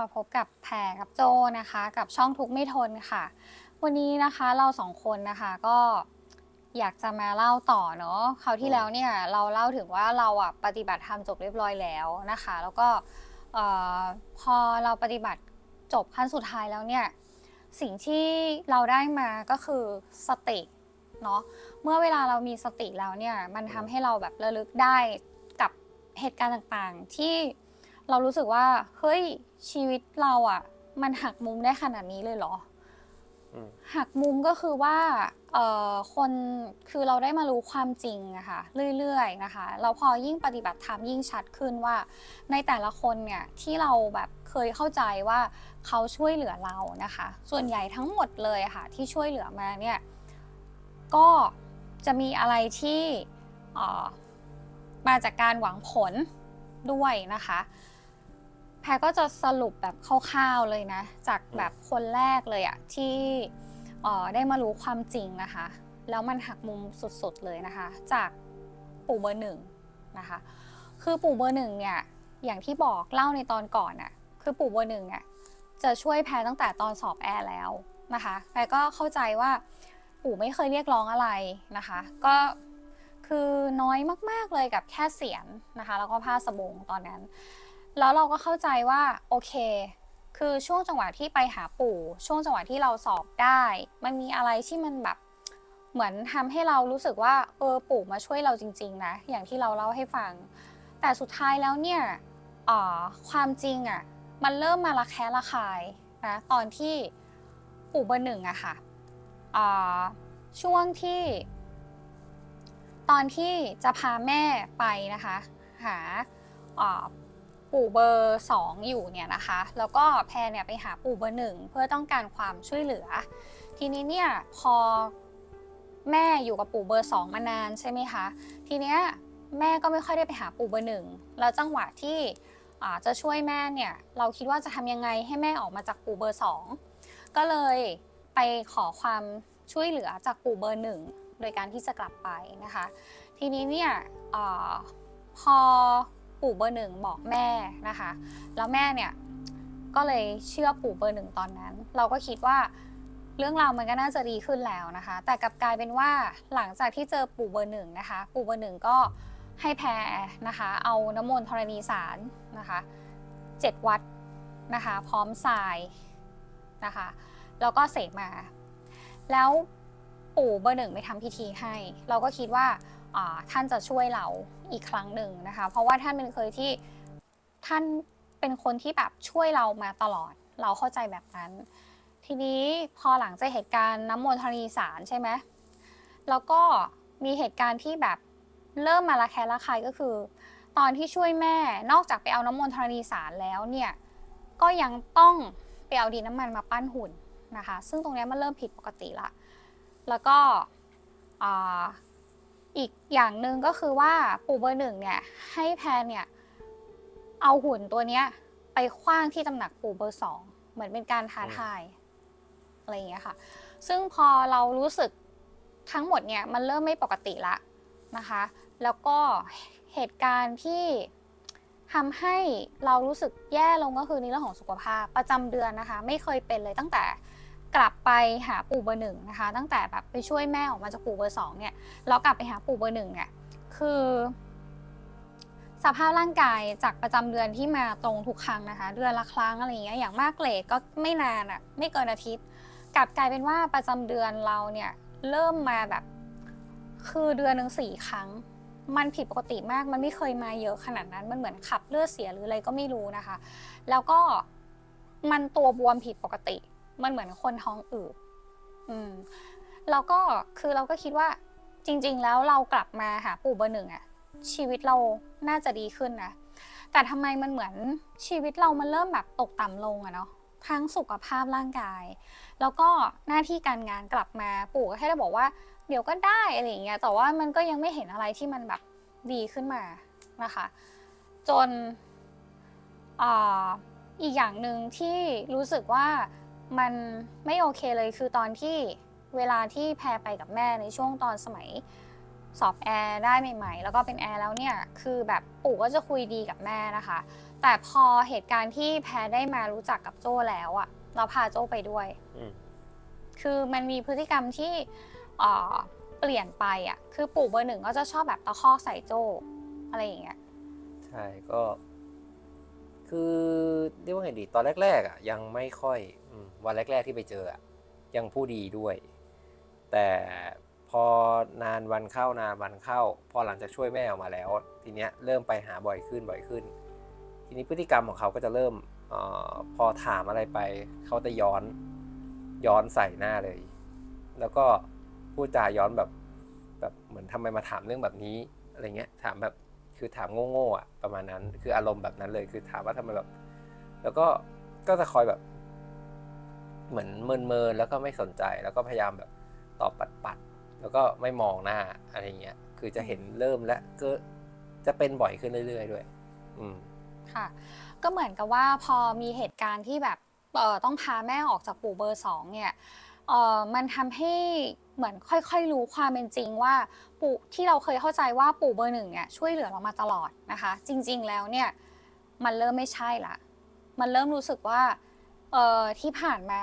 มาพบกับแพรกับโจนะคะ กับช่องทุกไม่ทนค่ะ วันนี้นะคะเราสองคนนะคะก็อยากจะมาเล่าต่อเนาะคราวที่แล้วเนี่ยเราเล่าถึงว่าเราอะปฏิบัติธรรมจบเรียบร้อยแล้วนะคะ แล้วก็พอเราปฏิบัติจบขั้นสุดท้ายแล้วเนี่ยสิ่งที่เราได้มาก็คือสติเนาะเมื่อเวลาเรามีสติแล้วเนี่ยมันทำให้เราแบบระลึกได้กับเหตุการณ์ต่างๆที่ เรารู้สึกว่า เฮ้ยชีวิตเราอะ มันหักมุมได้ขนาดนี้เลยเหรออืมหักมุมก็คือว่าเอ่อคนคือเราได้มารู้ความจริงอะค่ะเรื่อยๆนะคะแล้วพอยิ่งปฏิบัติธรรมยิ่งชัดขึ้นว่า ในแต่ละคนเนี่ยที่เราแบบเคยเข้าใจว่าเขาช่วยเหลือเรานะคะ ส่วนใหญ่ทั้งหมดเลยอะค่ะ ที่ช่วยเหลือมาเนี่ยก็จะมีอะไรที่เอ่อมาจากการหวังผลด้วยนะคะแพ รก็จะสรุปแบบคร่าวๆเลยนะ จากแบบคนแรกเลยอะที่เอ่อได้มารู้ความจริงนะคะ แล้วมันหักมุมสุดๆเลยนะคะ จากปู่เบอร์หนึ่งนะคะ คือปู่เบอร์หนึ่งเนี่ยอย่างที่บอกเล่าในตอนก่อนน่ะคือปู่เบอร์หนึ่งเนี่ยจะช่วยแพรตั้งแต่ตอนสอบแอร์แล้วนะคะแพรก็เข้าใจว่าปู่ไม่เคยเรียกร้องอะไรนะคะ ก็คือน้อยมากๆเลยกับแค่เสียงนะคะ แล้วก็ผ้าสบงตอนนั้น แล้วเราก็เข้าใจว่าโอเค คือช่วงจังหวะที่ไปหาปู่ ช่วงจังหวะที่เราสอบได้ มันมีอะไรที่มันแบบเหมือนทำให้เรารู้สึกว่าเออปู่มาช่วยเราจริง ๆ นะ อย่างที่เราเล่าให้ฟัง แต่สุดท้ายแล้วเนี่ยอ่อความจริงอะ่ะมันเริ่มมาระแคะระคายนะตอนที่ปู่เบอร์หนึ่งอะค่ะเอ่อช่วงที่ ตอนที่จะพาแม่ไปนะคะ หาอ่อ ปู่เบอร์สองอยู่เนี่ยนะคะ แล้วก็แพรเนี่ยไปหาปู่เบอร์หนึ่งเพื่อต้องการความช่วยเหลือ ทีนี้เนี่ยพอแม่อยู่กับปู่เบอร์สองมานานใช่ไหมคะ ทีเนี้ยแม่ก็ไม่ค่อยได้ไปหาปู่เบอร์หนึ่งแล้วจังหวะที่จะช่วยแม่เนี่ยเราคิดว่าจะทำยังไงให้แม่ออกมาจากปู่เบอร์สองก็เลยไปขอความช่วยเหลือจากปู่เบอร์หนึ่งโดยการที่จะกลับไปนะคะ ทีนี้เนี่ยอพอ ปู่เบอร์หนึ่งบอกแม่นะคะ แล้วแม่เนี่ยก็เลยเชื่อปู่เบอร์หนึ่งตอนนั้น เราก็คิดว่าเรื่องราวมันก็น่าจะดีขึ้นแล้วนะคะ แต่กลับกลายเป็นว่าหลังจากที่เจอปู่เบอร์หนึ่งนะคะ ปู่เบอร์หนึ่งก็ให้แพรนะคะ เอาน้ำมนต์ธรณีสารนะคะเจ็ดวัดนะคะ พร้อมทรายนะคะ แล้วก็เสกมา แล้วปู่เบอร์หนึ่งไปทำพิธีให้ เราก็คิดว่าอ่า ท่านจะช่วยเราอีกครั้งหนึ่งนะคะ เพราะว่าท่านเป็นเคยที่ท่านเป็นคนที่แบบช่วยเรามาตลอด เราเข้าใจแบบนั้น ทีนี้พอหลังจากเหตุการณ์น้ำมนต์ธรีสารใช่ไหมแล้วก็มีเหตุการณ์ที่แบบเริ่มมาละแคะระคายก็คือ ตอนที่ช่วยแม่นอกจากไปเอาน้ำมนต์ธรีสารแล้วเนี่ยก็ยังต้องไปเอาดินน้ำมันมาปั้นหุ่นนะคะ ซึ่งตรงนี้มันเริ่มผิดปกติละ แล้วก็ อีกอย่างหนึ่งก็คือว่าปู่เบอร์หนึ่งเนี่ย ให้แพนเนี่ย เอาหุ่นตัวเนี้ย ไปคว้างที่ตำหนักปู่เบอร์สองเหมือนเป็นการท้าทายอะไรอย่างเงี้ยค่ะ ซึ่งพอเรารู้สึกทั้งหมดเนี่ยมันเริ่มไม่ปกติละนะคะ แล้วก็เหตุการณ์ที่ทำให้เรารู้สึกแย่ลงก็คือในเรื่องของสุขภาพประจำเดือนนะคะ ไม่เคยเป็นเลยตั้งแต่ กลับไปหาปู่เบอร์หนึ่งนะคะ ตั้งแต่แบบไปช่วยแม่ออกมาจากปู่เบอร์สองเนี่ยแล้วกลับไปหาปู่เบอร์หนึ่งเนี่ยคือ สภาพร่างกายจากประจำเดือนที่มาตรงทุกครั้งนะคะ เดือนละครั้งอะไรอย่างเงี้ยอย่างมากเกรดก็ไม่นานอะ่ะไม่เกินอาทิตย์ กลับกลายเป็นว่าประจำเดือนเราเนี่ยเริ่มมาแบบ คือเดือนหนึ่งสี่ครั้ง มันผิดปกติมากมันไม่เคยมาเยอะขนาดนั้นมันเหมือนขับเลือดเสียหรืออะไรก็ไม่รู้นะคะ แล้วก็มันตัวบวมผิดปกติ มันเหมือนคนท้องอืดอืมแล้วก็คือเราก็คิดว่าจริง ๆ แล้วเรากลับมาหาปู่เบอร์หนึ่งอะชีวิตเราน่าจะดีขึ้นนะแต่ทำไมมันเหมือนชีวิตเรามันเริ่มแบบตกต่ำลงอะเนาะทั้งสุขภาพร่างกาย แล้วก็หน้าที่การงานกลับมาปู่ก็แค่ได้บอกว่า เดี๋ยวก็ได้อะไรอย่างเงี้ยแต่ว่ามันก็ยังไม่เห็นอะไรที่มันแบบดีขึ้นมานะคะ จนออีกอย่างหนึ่งที่รู้สึกว่า มันไม่โอเคเลยคือตอนที่เวลาที่แพรไปกับแม่ในช่วงตอนสมัยสอบแอร์ได้ใหม่ๆ แล้วก็เป็นแอร์แล้วเนี่ย คือแบบปู่ก็จะคุยดีกับแม่นะคะ แต่พอเหตุการณ์ที่แพรได้มารู้จักกับโจ้แล้วอะเราพาโจ้ไปด้วยอืมคือมันมีพฤติกรรมที่เอ่อเปลี่ยนไปอะคือปู่เบอร์หนึ่งก็จะชอบแบบตะคอกใส่โจ้อะไรอย่างเงี้ย ใช่ก็ คือเรียกว่าไงดี ตอนแรกๆอะยังไม่ค่อยอม วันแรก ๆที่ไปเจอยังผู้ดีด้วย แต่พอนานวันเข้านานวันเข้า พอหลังจากช่วยแม่ออกมาแล้ว ทีเนี้ยเริ่มไปหาบ่อยขึ้นบ่อยขึ้น ทีนี้พฤติกรรมของเขาก็จะเริ่มออพอถามอะไรไป เขาจะย้อนย้อนใส่หน้าเลย แล้วก็พูดจาย้อนแบบแบบเหมือนทำไมมาถามเรื่องแบบนี้อะไรเงี้ยถามแบบคือถามโง่ๆอะประมาณนั้น คืออารมณ์แบบนั้นเลย คือถามว่าทำไมแบบ แล้วก็ก็จะคอยแบบ เหมือนเมินๆแล้วก็ไม่สนใจแล้วก็พยายามแบบตอบปัดๆแล้วก็ไม่มองหน้าอะไรเงี้ย คือจะเห็นเริ่มและก็จะเป็นบ่อยขึ้นเรื่อย ๆ ด้วย อืมค่ะ ก็เหมือนกับว่าพอมีเหตุการณ์ที่แบบเออต้องพาแม่ออกจากปู่เบอร์สองเนี่ยเออมันทำให้เหมือนค่อยๆ รู้ความเป็นจริงว่าปู่ที่เราเคยเข้าใจว่าปู่เบอร์หนึ่งเนี่ยช่วยเหลือเรามาตลอดนะคะ จริง ๆ แล้วเนี่ย มันเริ่มไม่ใช่ละมันเริ่มรู้สึกว่า เอ่อที่ผ่านมา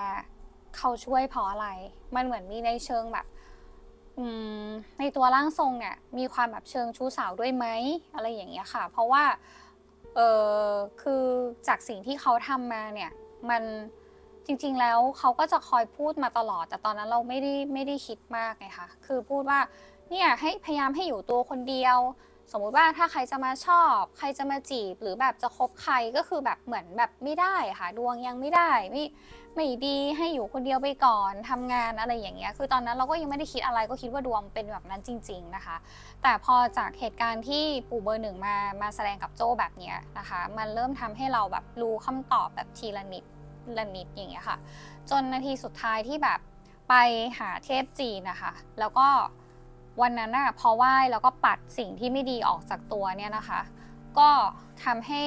เขาช่วยเพราะอะไร มันเหมือนมีในเชิงแบบ อืม ในตัวร่างทรงเนี่ย มีความแบบเชิงชู้สาวด้วยไหมอะไรอย่างเงี้ยค่ะ เพราะว่า เออคือจากสิ่งที่เขาทำมาเนี่ย มันจริงๆแล้วเขาก็จะคอยพูดมาตลอด แต่ตอนนั้นเราไม่ได้ไม่ได้คิดมากไงคะคือพูดว่า เนี่ยให้พยายามให้อยู่ตัวคนเดียว สมมุติว่าถ้าใครจะมาชอบ ใครจะมาจีบหรือแบบจะคบใครก็คือแบบเหมือนแบบไม่ได้ค่ะ ดวงยังไม่ได้ไม่ไม่ดีให้อยู่คนเดียวไปก่อนทำงานอะไรอย่างเงี้ยคือตอนนั้นเราก็ยังไม่ได้คิดอะไรก็คิดว่าดวงเป็นแบบนั้นจริง ๆนะคะ แต่พอจากเหตุการณ์ที่ปู่เบอร์หนึ่งมามาแสดงกับโจ้แบบเนี้ยนะคะ มันเริ่มทำให้เราแบบรู้คำตอบแบบทีละนิดละนิดอย่างเงี้ยค่ะ จนนาทีสุดท้ายที่แบบไปหาเทพจีนนะคะ แล้วก็ วันนั้นน่ะพอไหว้แล้วก็ปัดสิ่งที่ไม่ดีออกจากตัวเนี่ยนะคะ ก็ทำให้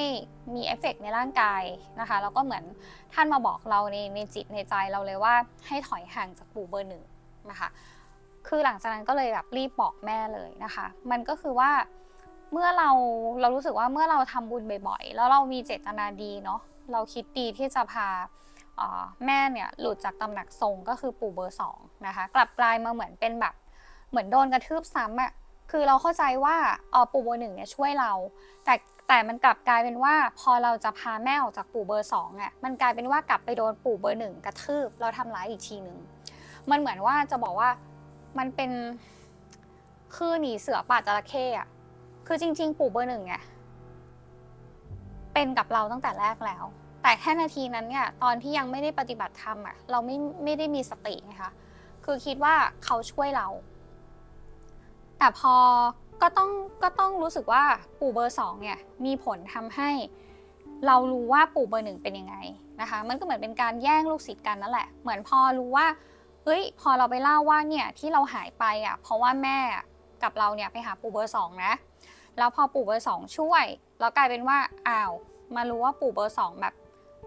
มีเอฟเฟกต์ในร่างกายนะคะแล้วก็เหมือนท่านมาบอกเราในในจิตในใจเราเลยว่าให้ถอยห่างจากปู่เบอร์หนึ่งนะคะคือหลังจากนั้นก็เลยแบบรีบบอกแม่เลยนะคะ มันก็คือว่าเมื่อเราเรารู้สึกว่าเมื่อเราทำบุญบ่อยๆ แล้วเรามีเจตนาดีเนาะเราคิดดีที่จะพาแม่เนี่ยหลุดจากตำหนักทรงก็คือปู่เบอร์สองนะคะกลับกลายมาเหมือนเป็นแบบ เหมือนโดนกระทืบซ้ำอะคือเราเข้าใจว่าอ่อปู่เบอร์หนึ่งเนี่ยช่วยเรา แต่แต่มันกลับกลายเป็นว่า พอเราจะพาแม่ออกจากปู่เบอร์สองอะมันกลายเป็นว่ากลับไปโดนปู่เบอร์หนึ่งกระทืบเราทำร้ายอีกทีหนึ่งมันเหมือนว่าจะบอกว่ามันเป็นคือหนีเสือป่าจระเข้อะคือจริง ๆ ปู่เบอร์หนึ่งเนี่ยเป็นกับเราตั้งแต่แรกแล้ว แต่แค่นาทีนั้นเนี่ยตอนที่ยังไม่ได้ปฏิบัติธรรมอะเราไม่ไม่ได้มีสติไงคะคือคิดว่าเขาช่วยเรา แต่พอก็ต้องก็ต้องรู้สึกว่าปู่เบอร์สองเนี่ยมีผลทำให้เรารู้ว่าปู่เบอร์หนึ่งเป็นยังไงนะคะ มันก็เหมือนเป็นการแย่งลูกศิษย์กันนั่นแหละ เหมือนพอรู้ว่าเฮ้ยพอเราไปเล่าว่าเนี่ยที่เราหายไปอะเพราะว่าแม่กับเราเนี่ยไปหาปู่เบอร์สองนะแล้วพอปู่เบอร์สองช่วยแล้วกลายเป็นว่าอ้าวมารู้ว่าปู่เบอร์สองแบบ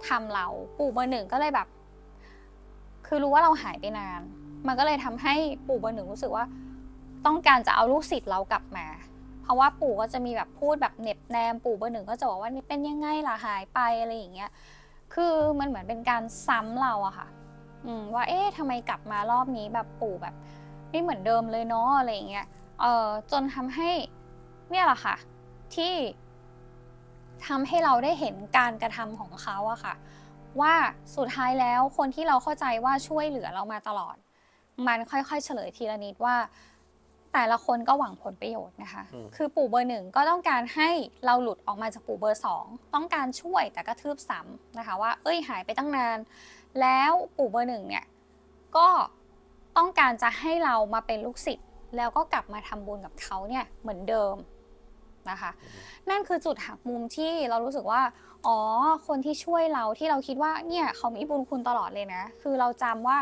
ทำเราปู่เบอร์หนึ่งก็เลยแบบ คือรู้ว่าเราหายไปนาน มันก็เลยทำให้ปู่เบอร์หนึ่งรู้สึกว่า ต้องการจะเอาลูกศิษย์เรากลับมา เพราะว่าปู่ก็จะมีแบบพูดแบบเหน็บแนมปู่เบอร์หนึ่งก็จะบอกว่านี่เป็นยังไงล่ะหายไปอะไรอย่างเงี้ย คือมันเหมือนเป็นการซ้ำเราอะค่ะ อืมว่าเอ๊ะทำไมกลับมารอบนี้แบบปู่แบบไม่เหมือนเดิมเลยเนาะอะไรอย่างเงี้ย เอ่อจนทำให้เนี่ยแหละค่ะ ที่ทำให้เราได้เห็นการกระทำของเขาอะค่ะ ว่าสุดท้ายแล้วคนที่เราเข้าใจว่าช่วยเหลือเรามาตลอด มันค่อยๆ เฉลยทีละนิดว่า แต่ละคนก็หวังผลประโยชน์นะคะ อืม คือปู่เบอร์หนึ่งก็ต้องการให้เราหลุดออกมาจากปู่เบอร์สองต้องการช่วยแต่กระทืบซ้ำนะคะว่า เอ้ยหายไปตั้งนาน แล้วปู่เบอร์หนึ่งเนี่ยก็ต้องการจะให้เรามาเป็นลูกศิษย์แล้วก็กลับมาทำบุญกับเขาเนี่ยเหมือนเดิมนะคะ นั่นคือจุดหักมุมที่เรารู้สึกว่า อ๋อ คนที่ช่วยเราที่เราคิดว่าเนี่ยเขามีบุญคุณตลอดเลยนะ คือเราจำว่า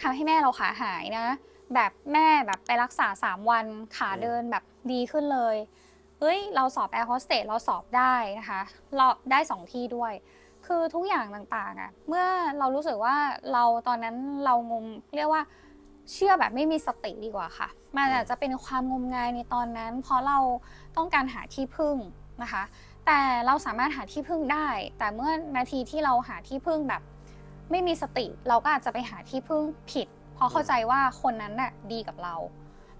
ทำให้แม่เราขาหายนะ แบบแม่แบบไปรักษา 3 วันขาเดินแบบดีขึ้นเลยเฮ้ยเราสอบแอร์โฮสเตสเราสอบได้นะคะเราได้2ที่ด้วย คือทุกอย่างต่างๆอะ่ะเมื่อเรารู้สึกว่าเราตอนนั้นเรางมเรียกว่าเชื่อแบบไม่มีสติดีกว่าค่ะ มันอาจจะเป็นความงมงายในตอนนั้น เพราะเราต้องการหาที่พึ่งนะคะ แต่เราสามารถหาที่พึ่งได้ แต่เมื่อนาทีที่เราหาที่พึ่งแบบ ไม่มีสติ เราก็อาจจะไปหาที่พึ่งผิด เพราะเข้าใจว่าคนนั้นน่ะดีกับเรา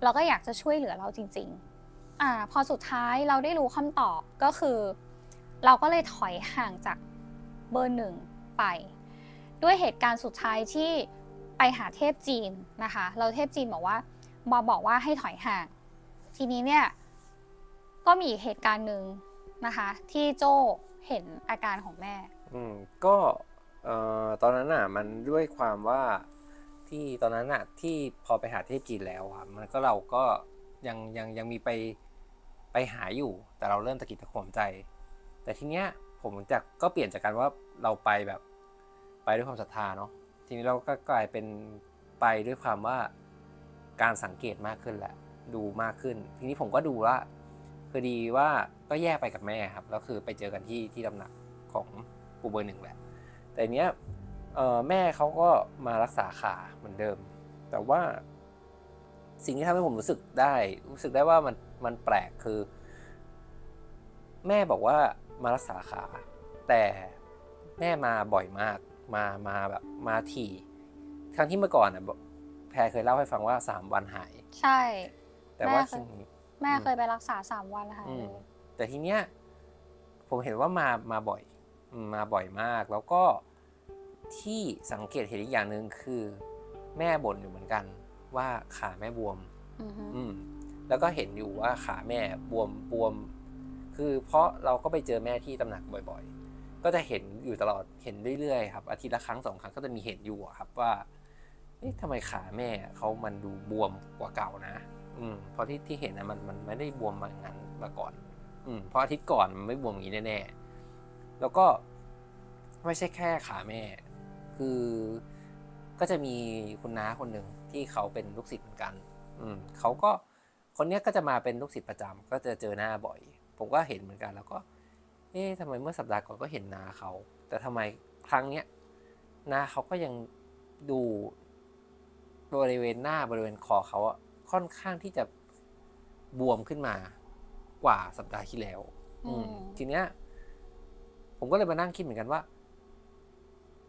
เราก็อยากจะช่วยเหลือเราจริง ๆ อ่า พอสุดท้ายเราได้รู้คำตอบก็คือ เราก็เลยถอยห่างจากเบอร์หนึ่งไป ด้วยเหตุการณ์สุดท้ายที่ไปหาเทพจีนนะคะ เราเทพจีนบอกว่าบอบอกว่าให้ถอยห่าง ทีนี้เนี่ยก็มีเหตุการณ์หนึ่งนะคะ ที่โจเห็นอาการของแม่ อืมก็เอ่อตอนนั้นน่ะมันด้วยความว่า ที่ตอนนั้นน่ะที่พอไปหาเทพจีนแล้วอะมันก็เราก็ยังยังยังมีไปไปหาอยู่ แต่เราเริ่มตะกิดตะขวมใจ แต่ทีเนี้ยผมจากก็เปลี่ยนจากการว่าเราไปแบบไปด้วยความศรัทธาเนาะทีนี้เราก็กลายเป็นไปด้วยความว่าการสังเกตมากขึ้นแหละดูมากขึ้น ทีนี้ผมก็ดูว่าคือดีว่าก็แยกไปกับแม่ครับแล้วคือไปเจอกันที่ที่ตำหนักของปู่เบอร์หนึ่งแหละ แต่เนี้ย แม่เขาก็มารักษาขาเหมือนเดิม แต่ว่าสิ่งที่ทำให้ผมรู้สึกได้ รู้สึกได้ว่ามันมันแปลกคือ แม่บอกว่ามารักษาขา แต่แม่มาบ่อยมาก มามาแบบมาถี่ครั้งที่เมื่อก่อนอะบอกแพรเคยเล่าให้ฟังว่าสามวันหาย ใช่ แต่ว่าแม่เคยทีนี้แม่อืมเคยไปรักษาสามวันค่ะอืมแต่ทีเนี้ยผมเห็นว่ามามาบ่อยอืมมาบ่อยมากแล้วก็ ที่สังเกตเห็นอีกอย่างหนึ่งคือ แม่บ่นอยู่เหมือนกัน ว่าขาแม่บวมอือฮึอืมแล้วก็เห็นอยู่ว่าขาแม่บวมบวม คือเพราะเราก็ไปเจอแม่ที่ตำหนักบ่อย ๆ ก็จะเห็นอยู่ตลอดเห็นเรื่อยๆครับอาทิตย์ละครั้งสองครั้งก็จะมีเห็นอยู่อะครับว่าเอ๊ะทำไมขาแม่เขามันดูบวมกว่าเก่านะ อืมเพราะที่ที่เห็นนะมันมันไม่ได้บวมมาอย่างนั้นมาก่อน อืมเพราะอาทิตย์ก่อนมันไม่บวมอย่างนี้แน่ๆแล้วก็ไม่ใช่แค่ขาแม่ คือก็จะมีคุณน้าคนหนึ่งที่เขาเป็นลูกศิษย์เหมือนกัน อืมเขาก็คนเนี้ยก็จะมาเป็นลูกศิษย์ประจำก็จะเจอหน้าบ่อย ผมก็เห็นเหมือนกัน แล้วก็ เอ๊ะทำไมเมื่อสัปดาห์ก่อนก็เห็นนาเขา แต่ทำไมครั้งเนี้ยนาเขาก็ยังดูบริเวณหน้าบริเวณคอเขาอะค่อนข้างที่จะบวมขึ้นมากว่าสัปดาห์ที่แล้ว อืมทีเนี้ย ผมก็เลยมานั่งคิดเหมือนกันว่า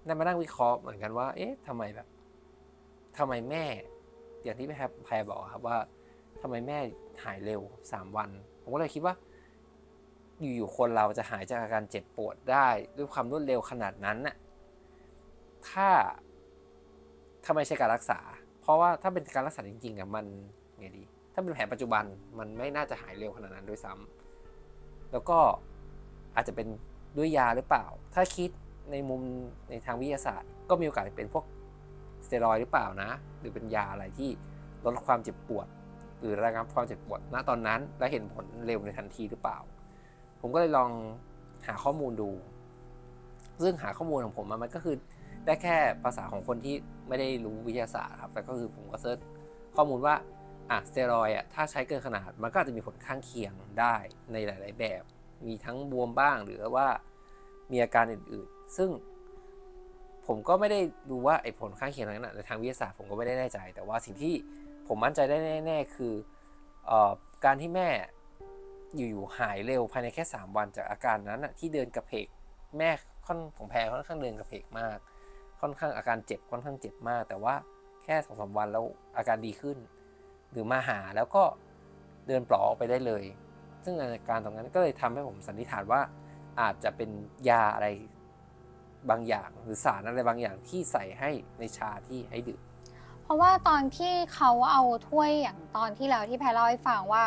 ได้มานั่งวิเคราะห์เหมือนกันว่า เอ๊ะทำไมแบบทำไมแม่ อย่างที่แพรแพรบอกครับว่าทำไมแม่หายเร็วสามวัน ผมก็เลยคิดว่า อยู่ๆคนเราจะหายจากอาการเจ็บปวดได้ด้วยความรวดเร็วขนาดนั้นน่ะถ้าถ้าไมใช่การรักษา เพราะว่าถ้าเป็นการรักษาจริงๆอะมันไงดี ถ้าเป็นแผลปัจจุบันมันไม่น่าจะหายเร็วขนาดนั้นด้วยซ้ำแล้วก็อาจจะเป็นด้วยยาหรือเปล่า ถ้าคิด ในมุมในทางวิทยาศาสตร์ ก็มีโอกาสเป็นพวกสเตียรอยหรือเปล่านะ หรือเป็นยาอะไรที่ลดความเจ็บปวด หรือระงับความเจ็บปวดณตอนนั้น และเห็นผลเร็วในทันทีหรือเปล่า ผมก็เลยลองหาข้อมูลดู ซึ่งหาข้อมูลของผมมันก็คือได้แค่ภาษาของคนที่ไม่ได้รู้วิทยาศาสตร์ครับแต่ก็คือผมก็เซิร์ชข้อมูลว่าอะสเตียรอยอะถ้าใช้เกินขนาดมันก็อาจจะมีผลข้างเคียงได้ในหลาย ๆ แบบ มีทั้งบวมบ้างหรือว่ามีอาการอื่น ๆ ซึ่งผมก็ไม่ได้ดูว่าไอ้ผลข้างเคียงนั้นนะในทางวิทยาศาสตร์ผมก็ไม่ได้แน่ใจ แต่ว่าสิ่งที่ผมมั่นใจได้แน่ ๆ คืออการที่แม่อยู่ๆหายเร็วภายในแค่ 3 วันจากอาการนั้นนะที่เดินกระเพกแม่ค่อนของแพรค่อนข้างเดินกระเพกมาก ค่อนข้างอาการเจ็บค่อนข้างเจ็บมาก แต่ว่าแค่สองสาวันแล้วอาการดีขึ้น หรือมาหาแล้วก็เดินปลอออกไปได้เลย ซึ่งอาการตรงนั้นก็เลยทำให้ผมสันนิษฐานว่าอาจจะเป็นยาอะไร บางอย่าง หรือสารอะไรบางอย่างที่ใส่ให้ในชาที่ให้ดื่ม เพราะว่าตอนที่เขาเอาถ้วยอย่างตอนที่แล้วที่แพรเล่าให้ฟังว่า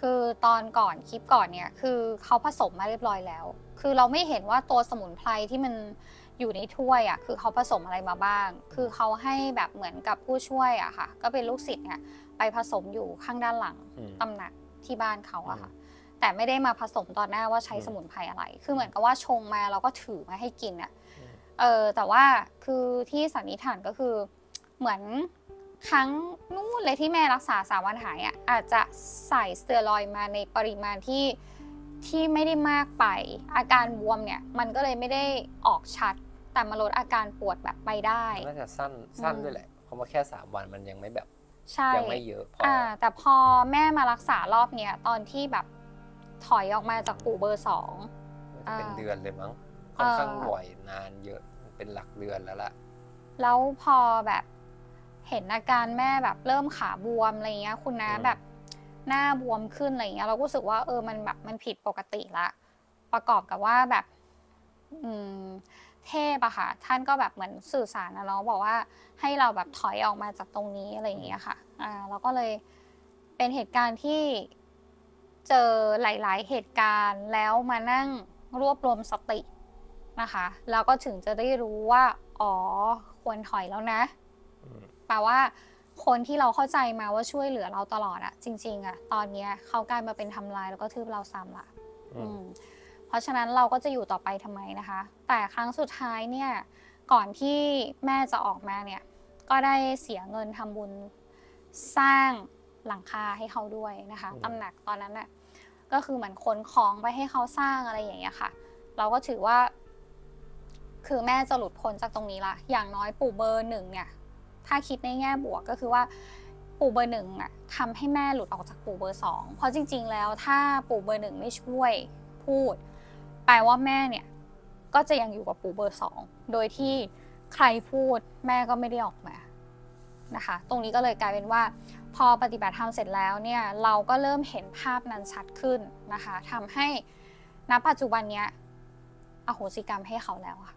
คือตอนก่อนคลิปก่อนเนี่ยคือเขาผสมมาเรียบร้อยแล้ว คือเราไม่เห็นว่าตัวสมุนไพรที่มันอยู่ในถ้วยอะคือเขาผสมอะไรมาบ้าง คือเขาให้แบบเหมือนกับผู้ช่วยอะค่ะ ก็เป็นลูกศิษย์เนี่ยไปผสมอยู่ข้างด้านหลังอืม ตำหนักที่บ้านเขาอะค่ะ แต่ไม่ได้มาผสมตอนหน้าว่าใช้อืมสมุนไพรอะไร คือเหมือนกับว่าชงมาเราก็ถือมาให้กินอะอืมเออแต่ว่าคือที่สันนิษฐานก็คือเหมือนครั้งนู้นเลยที่แม่รักษาสามวันหายอะอาจจะใส่สเตียรอยด์มาในปริมาณที่ที่ไม่ได้มากไป อาการบวมเนี่ยมันก็เลยไม่ได้ออกชัด แต่มาลดอาการปวดแบบไปได้ น่าจะสั้นสั้นอืมด้วยแหละเพราะว่าแค่3วันมันยังไม่แบบใช่ยังไม่เยอะพอออ่าแต่พอแม่มารักษารอบเนี้ยตอนที่แบบ ถอยออกมาจากปู่เบอร์สองน่าจะเป็นอ่าเดือนเลยมั้งค่อนข้างเอ่อบ่อยนานเยอะเป็นหลักเดือนแล้วล่ะ แล้วพอแบบเห็นอาการแม่แบบเริ่มขาบวมอะไรเงี้ย คุณน้าอืมแบบหน้าบวมขึ้นอะไรเงี้ยเราก็รู้สึกว่าเออมันแบบมันผิดปกติละ ประกอบกับว่าแบบ อืม เทพอะค่ะ ท่านก็แบบเหมือนสื่อสารนะเนาะบอกว่าให้เราแบบถอยออกมาจากตรงนี้อะไรอย่างเงี้ยค่ะ อ่า เราก็เลยเป็นเหตุการณ์ที่ เจอหลาย ๆ เหตุการณ์แล้วมานั่งรวบรวมสตินะคะแล้วก็ถึงจะได้รู้ว่า อ๋อ ควรถอยแล้วนะอืมแปลว่าคนที่เราเข้าใจมาว่าช่วยเหลือเราตลอดอะจริง ๆอะตอนเนี้ยเขากลายมาเป็นทำลายแล้วก็ทืบเราซ้ำละอืมอืมเพราะฉะนั้นเราก็จะอยู่ต่อไปทำไมนะคะ แต่ครั้งสุดท้ายเนี่ย ก่อนที่แม่จะออกมาเนี่ย ก็ได้เสียเงินทำบุญสร้างหลังคาให้เขาด้วยนะคะอืมตำหนักตอนนั้นน่ะ ก็คือเหมือนขนของไปให้เขาสร้างอะไรอย่างเงี้ยค่ะ เราก็ถือว่า คือแม่จะหลุดพ้นจากตรงนี้ละอย่างน้อยปู่เบอร์หนึ่งเนี่ย ถ้าคิดในแง่บวกก็คือว่าปู่เบอร์หนึ่งอะทำให้แม่หลุดออกจากปู่เบอร์สองเพราะจริง ๆ แล้วถ้าปู่เบอร์หนึ่งไม่ช่วยพูดแปลว่าแม่เนี่ย ก็จะยังอยู่กับปู่เบอร์สองโดยที่ใครพูดแม่ก็ไม่ได้ออกมานะคะ ตรงนี้ก็เลยกลายเป็นว่า พอปฏิบัติธรรมเสร็จแล้วเนี่ยเราก็เริ่มเห็นภาพนั้นชัดขึ้นนะคะทำให้ณปัจจุบันเนี้ยอโหสิกรรมให้เขาแล้วค่ะ